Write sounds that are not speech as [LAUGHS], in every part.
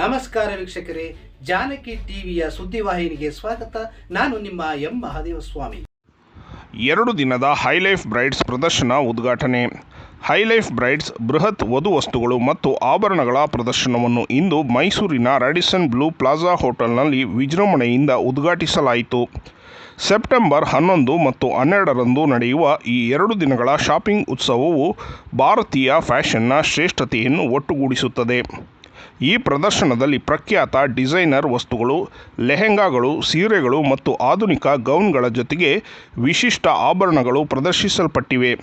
ನಮಸ್ಕಾರ ವೀಕ್ಷಕರೇ, ಜಾನಕಿ ಟಿವಿಯ ಸುದ್ದಿವಾಹಿನಿಗೆ ಸ್ವಾಗತ. ನಾನು ನಿಮ್ಮ ಎಂ. ಮಹಾದೇವ ಸ್ವಾಮಿ ಎರಡು ದಿನದ ಹೈಲೈಫ್ ಬ್ರೈಡ್ಸ್ ಪ್ರದರ್ಶನ ಉದ್ಘಾಟನೆ. ಹೈಲೈಫ್ ಬ್ರೈಡ್ಸ್ ಬೃಹತ್ ವಧು ವಸ್ತುಗಳು ಮತ್ತು ಆಭರಣಗಳ ಪ್ರದರ್ಶನವನ್ನು ಇಂದು ಮೈಸೂರಿನ ರ್ಯಾಡಿಸನ್ ಬ್ಲೂ ಪ್ಲಾಜಾ ಹೋಟೆಲ್ನಲ್ಲಿ ವಿಜೃಂಭಣೆಯಿಂದ ಉದ್ಘಾಟಿಸಲಾಯಿತು. ಸೆಪ್ಟೆಂಬರ್ ಹನ್ನೊಂದು ಮತ್ತು ಹನ್ನೆರಡರಂದು ನಡೆಯುವ ಈ ಎರಡು ದಿನಗಳ ಶಾಪಿಂಗ್ ಉತ್ಸವವು ಭಾರತೀಯ ಫ್ಯಾಷನ್ನ ಶ್ರೇಷ್ಠತೆಯನ್ನು ಒಟ್ಟುಗೂಡಿಸುತ್ತದೆ. ಈ ಪ್ರದರ್ಶನದಲ್ಲಿ ಪ್ರಖ್ಯಾತ ಡಿಸೈನರ್ ವಸ್ತುಗಳು, ಲೆಹೆಂಗಾಗಳು, ಸೀರೆಗಳು ಮತ್ತು ಆಧುನಿಕ ಗೌನ್ಗಳ ಜೊತೆಗೆ ವಿಶಿಷ್ಟ ಆಭರಣಗಳು ಪ್ರದರ್ಶಿಸಲ್ಪಟ್ಟಿವೆ.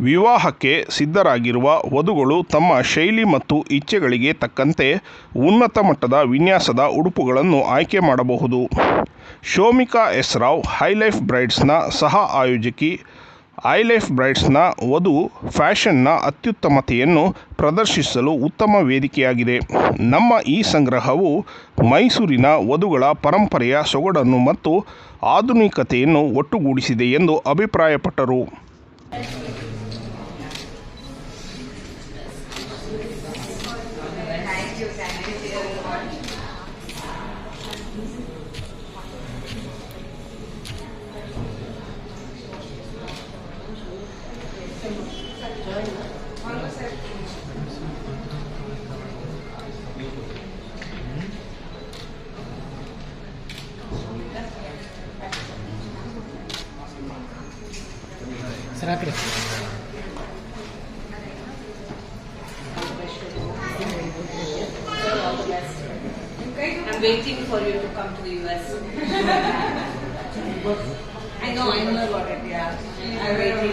ವಿವಾಹಕ್ಕೆ ಸಿದ್ಧರಾಗಿರುವ ವಧುಗಳು ತಮ್ಮ ಶೈಲಿ ಮತ್ತು ಇಚ್ಛೆಗಳಿಗೆ ತಕ್ಕಂತೆ ಉನ್ನತ ಮಟ್ಟದ ವಿನ್ಯಾಸದ ಉಡುಪುಗಳನ್ನು ಆಯ್ಕೆ ಮಾಡಬಹುದು. ಶೋಮಿಕಾ ಎಸ್ ರಾವ್ ಹೈಲೈಫ್ ಬ್ರೈಡ್ಸ್ನ ಸಹ ಆಯೋಜಕಿ ಐಲೈಫ್ ಬ್ರೈಡ್ಸ್ನ ವಧು ಫ್ಯಾಷನ್ನ ಅತ್ಯುತ್ತಮತೆಯನ್ನು ಪ್ರದರ್ಶಿಸಲು ಉತ್ತಮ ವೇದಿಕೆಯಾಗಿದೆ. ನಮ್ಮ ಈ ಸಂಗ್ರಹವು ಮೈಸೂರಿನ ವಧುಗಳ ಪರಂಪರೆಯ ಸೊಗಡನ್ನು ಮತ್ತು ಆಧುನಿಕತೆಯನ್ನು ಒಟ್ಟುಗೂಡಿಸಿದೆ ಎಂದು ಅಭಿಪ್ರಾಯಪಟ್ಟರು. Será que I'm waiting for you to come to the US. [LAUGHS] I know, I know about it, yeah. I'm waiting.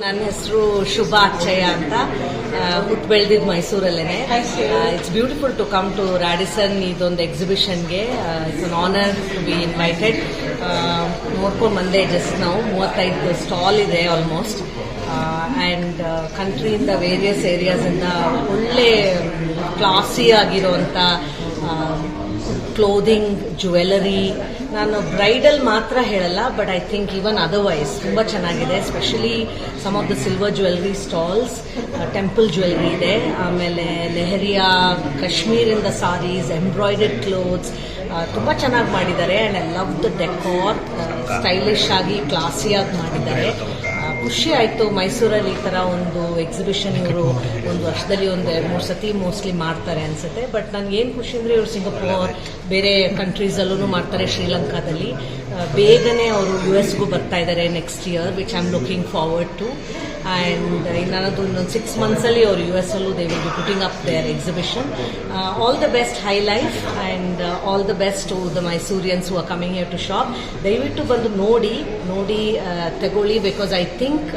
ನನ್ನ ಹೆಸರು ಶುಭ ಅಕ್ಷಯ ಅಂತ. ಹುಟ್ಟು ಬೆಳೆದಿದ್ದು ಮೈಸೂರಲ್ಲೇ it's beautiful to come to Radisson ಇದೊಂದು ಎಕ್ಸಿಬಿಷನ್ಗೆ it's an honour to be invited ನೋಡ್ಕೊಂಡು ಬಂದೆ just ನಾವು ಮೂವತ್ತೈದು ಸ್ಟಾಲ್ ಇದೆ ಆಲ್ಮೋಸ್ಟ್ ಆ್ಯಂಡ್ ಕಂಟ್ರಿಯಿಂದ ವೇರಿಯಸ್ ಏರಿಯಾಸಿಂದ ಒಳ್ಳೆ ಕ್ಲಾಸಿ ಆಗಿರೋಂಥ ಕ್ಲೋದಿಂಗ್ ಜ್ಯುವೆಲರಿ ನಾನು ಬ್ರೈಡಲ್ ಮಾತ್ರ ಹೇಳಲ್ಲ but I think even otherwise ತುಂಬ ಚೆನ್ನಾಗಿದೆ especially some of the silver jewellery stalls temple jewellery ಇದೆ. ಆಮೇಲೆ ಲೆಹರಿಯಾ ಕಾಶ್ಮೀರಿಂದ ಸಾರೀಸ್ ಎಂಬ್ರಾಯ್ಡೆಡ್ ಕ್ಲೋತ್ಸ್ ತುಂಬ ಚೆನ್ನಾಗಿ ಮಾಡಿದ್ದಾರೆ. And I love the decor stylish ಆಗಿ ಕ್ಲಾಸಿಯಾಗಿ ಮಾಡಿದ್ದಾರೆ. ಖುಷಿ ಆಯಿತು ಮೈಸೂರಲ್ಲಿ ಈ ಥರ ಒಂದು ಎಕ್ಸಿಬಿಷನ್ ಇವರು ಒಂದು ವರ್ಷದಲ್ಲಿ ಒಂದು ಎರಡು ಮೂರು ಸತಿ ಮೋಸ್ಟ್ಲಿ ಮಾಡ್ತಾರೆ ಅನ್ಸುತ್ತೆ. ಬಟ್ ನನಗೆ ಏನು ಖುಷಿ ಅಂದರೆ ಇವರು ಸಿಂಗಪೂರ್ ಬೇರೆ ಕಂಟ್ರೀಸಲ್ಲೂ ಮಾಡ್ತಾರೆ ಶ್ರೀಲಂಕಾದಲ್ಲಿ. ಬೇಗನೆ ಅವರು ಯು ಎಸ್ಗೂ ಬರ್ತಾ ಇದ್ದಾರೆ next year which I am looking forward to and ಇನ್ನೊಂದು ಇನ್ನೊಂದು ಸಿಕ್ಸ್ ಮಂತ್ಸಲ್ಲಿ ಅವರು ಯು ಎಸ್ ಅಲ್ಲೂ they will be putting up their exhibition all the best High Life and all the best to the Mysoreans who are coming here to shop ದಯವಿಟ್ಟು ಬಂದು ನೋಡಿ ನೋಡಿ ತಗೊಳ್ಳಿ ಬಿಕಾಸ್ ಐ ಥಿಂಕ್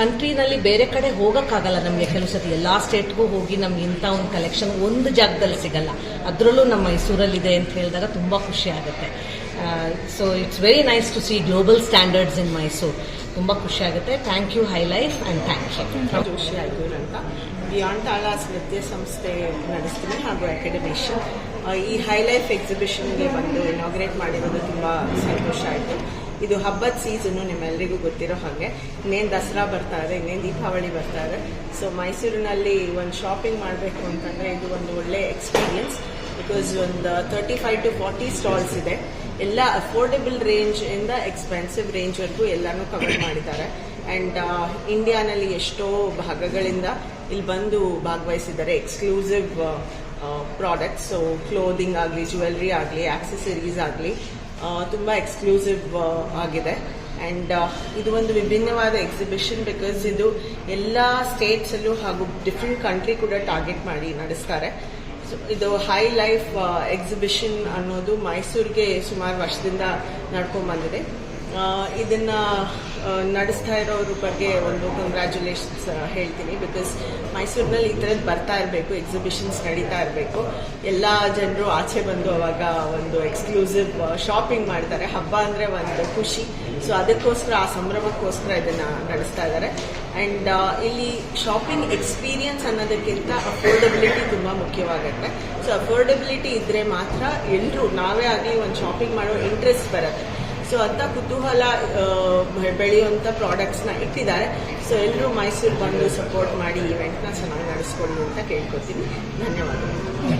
ಕಂಟ್ರಿನಲ್ಲಿ ಬೇರೆ ಕಡೆ ಹೋಗೋಕ್ಕಾಗಲ್ಲ ನಮಗೆ ಕೆಲವು ಸತಿ ಎಲ್ಲ ಸ್ಟೇಟ್ಗೂ ಹೋಗಿ ನಮ್ಗೆ ಇಂಥ ಒಂದು ಕಲೆಕ್ಷನ್ ಒಂದು ಜಾಗದಲ್ಲಿ ಸಿಗಲ್ಲ. ಅದರಲ್ಲೂ ನಮ್ಮ ಮೈಸೂರಲ್ಲಿದೆ ಅಂತ ಹೇಳಿದಾಗ ತುಂಬ ಖುಷಿ ಆಗುತ್ತೆ. So it's very nice to see global standards in Mysuru ತುಂಬ ಖುಷಿ ಆಗುತ್ತೆ. Thank you High Life and thank you Joshi ಆಯ್ತು ಅಂತ ಬಿಯಾಂಡ್ ತಾಳಾಸ್ ನೃತ್ಯ ಸಂಸ್ಥೆ ನಡೆಸ್ತೀನಿ, ಹಾಗೂ ಅಕಾಡೆಮಿಷನ್ ಈ ಹೈ ಲೈಫ್ ಎಕ್ಸಿಬಿಷನ್ಗೆ ಬಂದು ಇನಾಗ್ರೇಟ್ ಮಾಡಿರೋದು ತುಂಬ ಸಂತೋಷ ಆಯಿತು. ಇದು ಹಬ್ಬದ ಸೀಸನ್ನು ನಿಮ್ಮೆಲ್ಲರಿಗೂ ಗೊತ್ತಿರೋ ಹಾಗೆ. ಇನ್ನೇನು ದಸರಾ ಬರ್ತಾ ಇದೆ, ಇನ್ನೇನು ದೀಪಾವಳಿ ಬರ್ತಾ ಇದೆ. ಸೊ ಮೈಸೂರಿನಲ್ಲಿ ಒಂದು ಶಾಪಿಂಗ್ ಮಾಡಬೇಕು ಅಂತಂದರೆ ಇದು ಒಂದು ಒಳ್ಳೆ ಎಕ್ಸ್ಪೀರಿಯನ್ಸ್ ಬಿಕಾಸ್ ಒಂದು thirty five to forty stalls ಇದೆ. ಎಲ್ಲ ಅಫೋರ್ಡೆಬಲ್ ರೇಂಜ್ ಇಂದ ಎಕ್ಸ್ಪೆನ್ಸಿವ್ ರೇಂಜ್ವರೆಗೂ ಎಲ್ಲಾನು ಕವರ್ ಮಾಡಿದ್ದಾರೆ. ಅಂಡ್ ಇಂಡಿಯಾನಲ್ಲಿ ಎಷ್ಟೋ ಭಾಗಗಳಿಂದ ಇಲ್ಲಿ ಬಂದು ಭಾಗವಹಿಸಿದ್ದಾರೆ ಎಕ್ಸ್ಕ್ಲೂಸಿವ್ ಪ್ರಾಡಕ್ಟ್ಸ್ ಸೊ ಕ್ಲೋದಿಂಗ್ ಆಗಲಿ ಜ್ಯುವೆಲ್ರಿ ಆಗಲಿ ಆಕ್ಸೆಸರೀಸ್ ಆಗಲಿ ತುಂಬ ಎಕ್ಸ್ಕ್ಲೂಸಿವ್ ಆಗಿದೆ. ಆ್ಯಂಡ್ ಇದು ಒಂದು ವಿಭಿನ್ನವಾದ ಎಕ್ಸಿಬಿಷನ್ ಬಿಕಾಸ್ ಇದು ಎಲ್ಲ ಸ್ಟೇಟ್ಸಲ್ಲೂ ಹಾಗೂ ಡಿಫ್ರೆಂಟ್ ಕಂಟ್ರಿ ಕೂಡ ಟಾರ್ಗೆಟ್ ಮಾಡಿ ನಡೆಸ್ತಾರೆ. ಇದು ಹೈ ಲೈಫ್ ಎಕ್ಸಿಬಿಷನ್ ಅನ್ನೋದು ಮೈಸೂರಿಗೆ ಸುಮಾರು ವರ್ಷದಿಂದ ನಡ್ಕೊಂಡ್ ಬಂದಿದೆ. ಇದನ್ನ ನಡೆಸ್ತಾ ಇರೋರ ಬಗ್ಗೆ ಒಂದು ಕಂಗ್ರ್ಯಾಚುಲೇಷನ್ಸ್ ಹೇಳ್ತೀನಿ. ಬಿಕಾಸ್ ಮೈಸೂರಿನಲ್ಲಿ ಈ ಥರದ್ದು ಬರ್ತಾ ಇರಬೇಕು ಎಕ್ಸಿಬಿಷನ್ಸ್ ನಡೀತಾ ಇರಬೇಕು. ಎಲ್ಲ ಜನರು ಆಚೆ ಬಂದು ಅವಾಗ ಒಂದು ಎಕ್ಸ್ಕ್ಲೂಸಿವ್ ಶಾಪಿಂಗ್ ಮಾಡ್ತಾರೆ. ಹಬ್ಬ ಅಂದರೆ ಒಂದು ಖುಷಿ. ಸೊ ಅದಕ್ಕೋಸ್ಕರ, ಆ ಸಂಭ್ರಮಕ್ಕೋಸ್ಕರ ಇದನ್ನು ನಡೆಸ್ತಾ ಇದ್ದಾರೆ ಅಂಡ್ ಇಲ್ಲಿ ಶಾಪಿಂಗ್ ಎಕ್ಸ್ಪೀರಿಯನ್ಸ್ ಅನ್ನೋದಕ್ಕಿಂತ ಅಫೋರ್ಡಬಿಲಿಟಿ ತುಂಬ ಮುಖ್ಯವಾಗುತ್ತೆ. ಸೊ ಅಫೋರ್ಡಬಿಲಿಟಿ ಇದ್ರೆ ಮಾತ್ರ ಎಲ್ಲರೂ ನಾವೇ ಆಗಲಿ ಒಂದು ಶಾಪಿಂಗ್ ಮಾಡೋ ಇಂಟ್ರೆಸ್ಟ್ ಬರುತ್ತೆ. ಸೊ ಅಂತ ಕುತೂಹಲ ಬೆಳೆಯುವಂಥ ಪ್ರಾಡಕ್ಟ್ಸ್ನ ಇಟ್ಟಿದ್ದಾರೆ. ಸೊ ಎಲ್ಲರೂ ಮೈಸೂರು ಬಂದು ಸಪೋರ್ಟ್ ಮಾಡಿ ಇವೆಂಟ್ನ ಚೆನ್ನಾಗಿ ನಡೆಸ್ಕೊಳ್ಳಿ ಅಂತ ಕೇಳ್ಕೊತೀನಿ ಧನ್ಯವಾದಗಳು.